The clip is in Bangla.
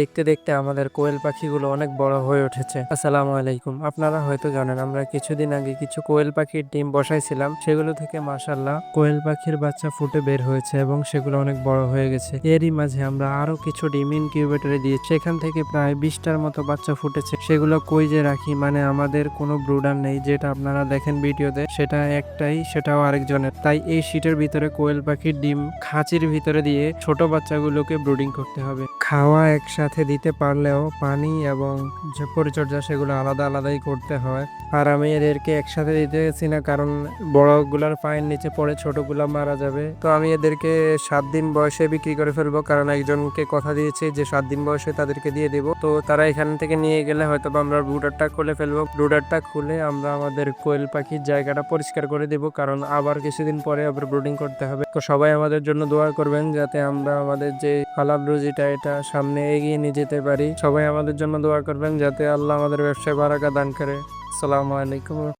দেখতে দেখতে আমাদের কোয়েল পাখিগুলো অনেক বড় হয়ে উঠেছে। আসসালামু আলাইকুম। আপনারা হয়তো জানেন, আমরা কিছুদিন আগে কিছু কোয়েল পাখির ডিম বসাইছিলাম। সেগুলো থেকে মাসাল্লাহ কোয়েল পাখির বাচ্চা ফুটে বের হয়েছে এবং সেগুলো অনেক বড় হয়ে গেছে। এরই মাঝে আমরা আরও কিছু ডিম ইনকিউবেটরে দিয়ে সেখান থেকে প্রায় বিশটার মতো বাচ্চা ফুটেছে। সেগুলো কই যে রাখি মানে আমাদের কোনো ব্রুডার নেই, যেটা আপনারা দেখেন ভিডিওতে। সেটা একটাই, সেটাও আরেকজনের। তাই এই শীটের ভিতরে কোয়েল পাখির ডিম খাঁচির ভিতরে দিয়ে ছোট বাচ্চাগুলোকে ব্রুডিং করতে হবে। খাওয়া একসাথে দিতে পারলেও পানি এবং যে পরিচর্যা সেগুলো আলাদা আলাদাই করতে হয়। আর আমি এদেরকে একসাথে দিতে গেছি না, কারণ বড়গুলার পায়ের নিচে পড়ে ছোটগুলা মারা যাবে। তো আমি এদেরকে সাত দিন বয়সে বিক্রি করে ফেলব, কারণ একজনকে কথা দিয়েছি যে সাত দিন বয়সে তাদেরকে দিয়ে দেবো। তো তারা এখান থেকে নিয়ে গেলে হয়তো আমরা ব্রুডারটা খুলে ফেলব। ব্রুডারটা খুলে আমরা আমাদের কোয়েল পাখির জায়গাটা পরিষ্কার করে দেবো, কারণ আবার কিছুদিন পরে আবার ব্রুডিং করতে হবে। তো সবাই আমাদের জন্য দোয়া করবেন, যাতে আমরা আমাদের যে হালাল রুজিটা, এটা সামনে এগিয়ে নিয়ে যেতে পারি। সবাই আমাদের জন্য দোয়া করবেন যাতে আল্লাহ আমাদের ব্যবসায় বারাকা দান করে। আসসালামু আলাইকুম।